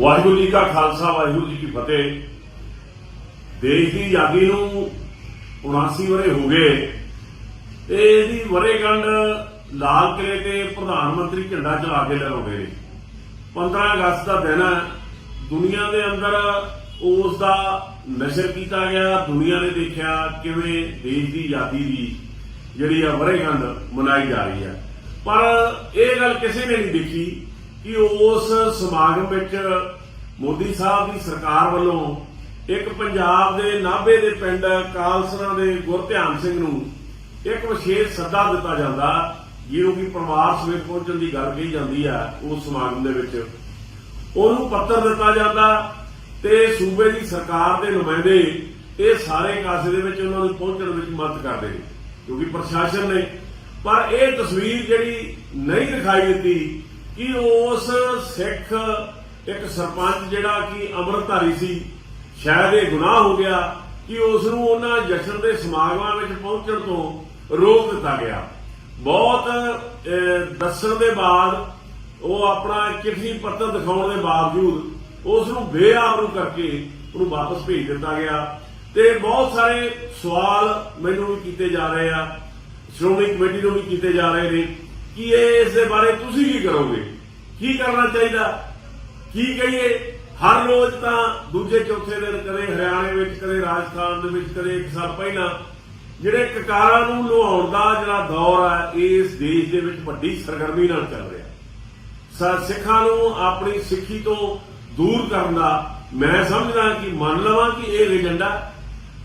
ਵਾਹਿਗੁਰੂ ਜੀ ਕਾ ਖਾਲਸਾ, ਵਾਹਿਗੁਰੂ ਜੀ ਕੀ ਫਤਿਹ। ਦੇਸ਼ ਦੀ ਆਜ਼ਾਦੀ ਨੂੰ 79 ਵਰੇ ਹੋ ਗਏ। ਤੇ ਇਹਦੀ ਵਰੇਗੰਢ ਲਾਲ ਕਿਲੇ ਤੇ ਪ੍ਰਧਾਨ ਮੰਤਰੀ ਝੰਡਾ ਚਲਾ ਕੇ ਲਗਾਉਂਦੇ ਨੇ। 15 ਅਗਸਤ ਦਾ ਦਿਨ ਹੈ। ਦੁਨੀਆ ਦੇ ਅੰਦਰ ਉਸ ਦਾ ਨਸ਼ਰ ਕੀਤਾ ਗਿਆ। ਦੁਨੀਆ ਨੇ ਦੇਖਿਆ ਕਿਵੇਂ ਦੇਸ਼ ਦੀ ਆਜ਼ਾਦੀ ਦੀ ਜਿਹੜੀ ਆ ਵਰੇਗੰਢ ਮਨਾਈ ਜਾ ਰਹੀ ਹੈ। ਪਰ ਇਹ ਗੱਲ ਕਿਸੇ ਨੇ ਨਹੀਂ ਦੇਖੀ। ਕਿ ਉਸ ਸਮਾਗਮ ਵਿੱਚ ਮੋਦੀ ਸਾਹਿਬ ਦੀ ਸਰਕਾਰ ਵੱਲੋਂ ਇੱਕ ਪੰਜਾਬ ਦੇ ਨਾਭੇ ਦੇ ਪਿੰਡ ਕਾਲਸਰਾ ਦੇ ਗੁਰਧਿਆਨ ਸਿੰਘ ਨੂੰ ਇੱਕ ਵਿਸ਼ੇਸ਼ ਸੱਦਾ ਦਿੱਤਾ ਜਾਂਦਾ, ਜਿਹਨੂੰ ਕਿ ਪਰਿਵਾਰ ਸਮੇਤ ਪਹੁੰਚਣ ਦੀ ਗੱਲ ਕਹੀ ਜਾਂਦੀ ਹੈ ਉਸ ਸਮਾਗਮ ਦੇ ਵਿੱਚ। ਉਹਨੂੰ ਪੱਤਰ ਦਿੱਤਾ ਜਾਂਦਾ ਤੇ ਸੂਬੇ ਦੀ ਸਰਕਾਰ ਦੇ ਨੁਮਾਇੰਦੇ ਇਹ ਸਾਰੇ ਕਾਸੇ ਦੇ ਵਿੱਚ ਉਹਨਾਂ ਨੂੰ ਪਹੁੰਚਣ ਵਿੱਚ ਮਦਦ ਕਰਦੇ ਨੇ, ਕਿਉਂਕਿ ਪ੍ਰਸ਼ਾਸਨ ਨੇ। ਪਰ ਇਹ ਤਸਵੀਰ ਜਿਹੜੀ ਨਹੀਂ ਦਿਖਾਈ ਦਿੱਤੀ ਕਿ ਉਸ ਸਿੱਖ ਇੱਕ ਸਰਪੰਚ ਜਿਹੜਾ ਕਿ ਅੰਮ੍ਰਿਤਧਾਰੀ ਸੀ, ਸ਼ਾਇਦ ਇਹ ਗੁਨਾਹ ਹੋ ਗਿਆ ਕਿ ਉਸ ਨੂੰ ਉਹਨਾਂ ਜਸ਼ਨ ਦੇ ਸਮਾਗਮਾਂ ਵਿੱਚ ਪਹੁੰਚਣ ਤੋਂ ਰੋਕ ਦਿੱਤਾ ਗਿਆ। ਬਹੁਤ ਦੱਸਣ ਦੇ ਬਾਅਦ, ਉਹ ਆਪਣਾ ਚਿੱਠੀ ਪੱਤਰ ਦਿਖਾਉਣ ਦੇ ਬਾਵਜੂਦ ਉਸ ਨੂੰ ਬੇਆਬਰੂ ਕਰਕੇ ਉਹਨੂੰ ਵਾਪਸ ਭੇਜ ਦਿੱਤਾ ਗਿਆ ਤੇ ਬਹੁਤ ਸਾਰੇ ਸਵਾਲ ਮੈਨੂੰ ਵੀ ਕੀਤੇ ਜਾ ਰਹੇ ਆ, ਸ਼੍ਰੋਮਣੀ ਕਮੇਟੀ ਨੂੰ ਵੀ ਕੀਤੇ ਜਾ ਰਹੇ ਨੇ। ਕਿ ਇਹ ਇਸ ਦੇ ਬਾਰੇ ਤੁਸੀਂ ਕੀ ਕਰੋਗੇ? ਕੀ ਕਰਨਾ ਚਾਹੀਦਾ? ਕੀ ਕਹੀਏ? ਹਰ ਰੋਜ਼ ਤਾਂ ਦੂਜੇ ਚੌਥੇ ਦਿਨ ਕਦੇ ਹਰਿਆਣੇ ਵਿੱਚ, ਕਦੇ ਰਾਜਸਥਾਨ ਦੇ ਵਿੱਚ, ਕਦੇ ਇੱਕ ਸਾਲ ਪਹਿਲਾਂ ਜਿਹੜੇ ਕਕਾਰਾਂ ਨੂੰ ਲੁਹਾਉਣ ਦਾ ਜਿਹੜਾ ਦੌਰ ਹੈ ਇਸ ਦੇਸ਼ ਦੇ ਵਿੱਚ ਵੱਡੀ ਸਰਗਰਮੀ ਨਾਲ ਚੱਲ ਰਿਹਾ। ਸਿੱਖਾਂ ਨੂੰ ਆਪਣੀ ਸਿੱਖੀ ਤੋਂ ਦੂਰ ਕਰਨ ਦਾ ਮੈਂ ਸਮਝਦਾ ਕਿ, ਮੰਨ ਲਵਾਂ ਕਿ ਇਹ ਏਜੰਡਾ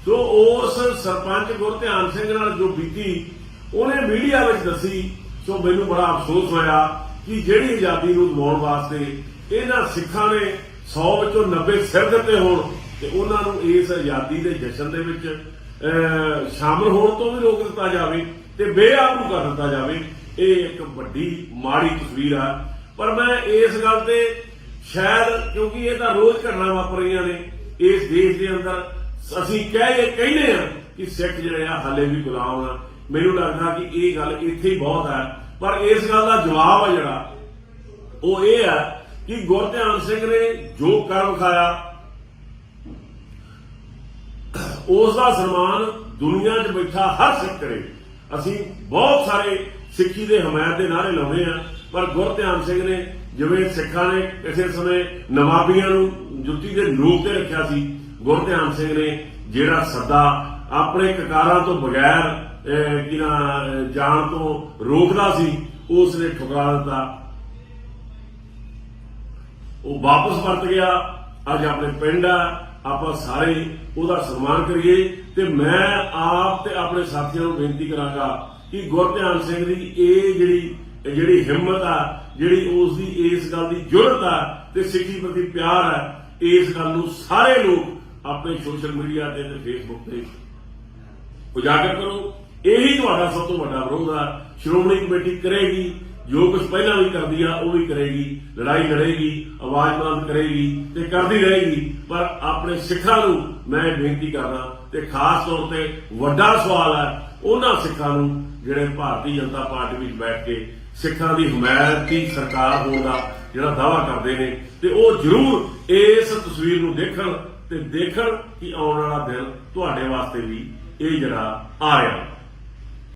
ਸੋ ਉਸ ਸਰਪੰਚ ਗੁਰਧਿਆਨ ਸਿੰਘ ਨਾਲ ਜੋ ਬੀਤੀ, ਉਹਨੇ ਮੀਡੀਆ ਵਿੱਚ ਦੱਸੀ ਸੋ ਮੈਨੂੰ ਬੜਾ ਅਫਸੋਸ ਹੋਇਆ ਕਿ ਜਿਹੜੀ ਆਜ਼ਾਦੀ ਨੂੰ ਦਿਵਾਉਣ ਵਾਸਤੇ ਇਹਨਾਂ ਸਿੱਖਾਂ ਨੇ 100 ਵਿੱਚੋਂ 90 ਸਿਰ ਦਿੱਤੇ ਹੋਣ ਤੇ ਉਹਨਾਂ ਨੂੰ ਇਸ ਆਜ਼ਾਦੀ ਦੇ ਜਸ਼ਨ ਦੇ ਵਿੱਚ ਸ਼ਾਮਲ ਹੋਣ ਤੋਂ ਵੀ ਰੋਕ ਦਿੱਤਾ ਜਾਵੇ ਤੇ ਬੇਆਬਰੂ ਕਰ ਦਿੱਤਾ ਜਾਵੇ, ਇਹ ਇੱਕ ਵੱਡੀ, ਮਾੜੀ ਤਸਵੀਰ ਆ। ਪਰ ਮੈਂ ਇਸ ਗੱਲ ਤੇ ਸ਼ਾਇਦ ਕਿਉਂਕਿ ਇਹ ਤਾਂ ਰੋਜ਼ ਘਟਨਾ ਵਾਪਰ ਰਹੀਆਂ ਨੇ, ਇਸ ਦੇਸ਼ ਦੇ ਅੰਦਰ ਅਸੀਂ ਕਹੇ ਕਹਿੰਦੇ ਆ ਕਿ ਸਿੱਖ ਜਿਹੜੇ ਆ, ਹਾਲੇ ਵੀ ਗੁਲਾਮ ਆ। ਮੈਨੂੰ ਲੱਗਦਾ ਕਿ ਇਹ ਗੱਲ ਇੱਥੇ ਹੀ ਬਹੁਤ ਹੈ। ਪਰ ਇਸ ਗੱਲ ਦਾ ਜਵਾਬ ਆ ਜਿਹੜਾ, ਉਹ ਇਹ ਹੈ ਕਿ ਗੁਰਧਿਆਨ ਸਿੰਘ ਨੇ ਜੋ ਕਰ ਵਿਖਾਇਆ ਉਸ ਦਾ ਸਨਮਾਨ ਦੁਨੀਆ 'ਚ ਬੈਠਾ ਹਰ ਸਿੱਖ ਕਰੇ। ਅਸੀਂ ਬਹੁਤ ਸਾਰੇ ਸਿੱਖੀ ਦੇ ਹਮਾਇਤ ਦੇ ਨਾਰੇ ਲਾਉਂਦੇ ਆ ਪਰ ਗੁਰਧਿਆਨ ਸਿੰਘ ਨੇ ਜਿਵੇਂ ਸਿੱਖਾਂ ਨੇ ਕਿਸੇ ਸਮੇਂ ਨਵਾਬੀਆਂ ਨੂੰ ਜੁੱਤੀ ਦੇ ਨੋਕ ਤੇ ਰੱਖਿਆ ਸੀ ਗੁਰਧਿਆਨ ਸਿੰਘ ਨੇ ਜਿਹੜਾ ਸੱਦਾ ਆਪਣੇ ਕਕਾਰਾਂ ਤੋਂ ਬਗੈਰ ਅਹ, ਜਾਣ ਤੋਂ ਰੋਕਦਾ ਸੀ ਉਸ ਨੇ ਠੁਕਰਾ ਦਿੱਤਾ। ਉਹ ਵਾਪਸ ਪਰਤ ਗਿਆ। ਅੱਜ ਆਪਣੇ ਪਿੰਡ ਆ ਆਪਾਂ ਸਾਰੇ ਉਹਦਾ ਸਨਮਾਨ ਕਰੀਏ ਤੇ ਮੈਂ ਆਪ ਤੇ ਆਪਣੇ ਸਾਥੀਆਂ ਨੂੰ ਬੇਨਤੀ ਕਰਾਂਗਾ ਕਿ ਗੁਰਧਿਆਨ ਸਿੰਘ ਦੀ ਇਹ ਜਿਹੜੀ ਜਿਹੜੀ ਹਿੰਮਤ ਆ ਜਿਹੜੀ ਉਸ ਦੀ ਇਸ ਗੱਲ ਦੀ ਜੁਰਤ ਆ ਤੇ ਸਿੱਖੀ ਪ੍ਰਤੀ ਪਿਆਰ ਹੈ ਇਸ ਗੱਲ ਨੂੰ ਸਾਰੇ ਲੋਕ ਆਪਣੇ ਸੋਸ਼ਲ ਮੀਡੀਆ ਤੇ ਤੇ ਫੇਸਬੁੱਕ ਤੇ ਉਜਾਗਰ ਕਰੋ। ਇਹੀ ਤੁਹਾਡਾ ਸਭ ਤੋਂ ਵੱਡਾ ਵਿਰੋਧ ਆ। ਸ਼੍ਰੋਮਣੀ ਕਮੇਟੀ ਕਰੇਗੀ, ਜੋ ਕੁਝ ਪਹਿਲਾਂ ਵੀ ਕਰਦੀ ਆ, ਉਹ ਵੀ ਕਰੇਗੀ। ਲੜਾਈ ਲੜੇਗੀ, ਆਵਾਜ਼ ਬੁਲੰਦ ਕਰੇਗੀ ਤੇ ਕਰਦੀ ਰਹੇਗੀ। ਪਰ ਆਪਣੇ ਸਿੱਖਾਂ ਨੂੰ ਮੈਂ ਬੇਨਤੀ ਕਰਦਾ ਤੇ ਖਾਸ ਤੌਰ ਤੇ ਵੱਡਾ ਸਵਾਲ ਹੈ ਉਹਨਾਂ ਸਿੱਖਾਂ ਨੂੰ ਜਿਹੜੇ ਭਾਰਤੀ ਜਨਤਾ ਪਾਰਟੀ ਵਿੱਚ ਬੈਠ ਕੇ ਸਿੱਖਾਂ ਦੀ ਹਮਾਇਤ ਦੀ ਸਰਕਾਰ ਹੋਣ ਦਾ ਜਿਹੜਾ ਦਾਵਾ ਕਰਦੇ ਨੇ ਤੇ ਉਹ ਜ਼ਰੂਰ ਇਸ ਤਸਵੀਰ ਨੂੰ ਦੇਖਣ ਤੇ ਦੇਖਣ ਕਿ ਆਉਣ ਵਾਲਾ ਦਿਨ ਤੁਹਾਡੇ ਵਾਸਤੇ ਵੀ ਇਹ ਜਿਹੜਾ ਆ ਰਿਹਾ।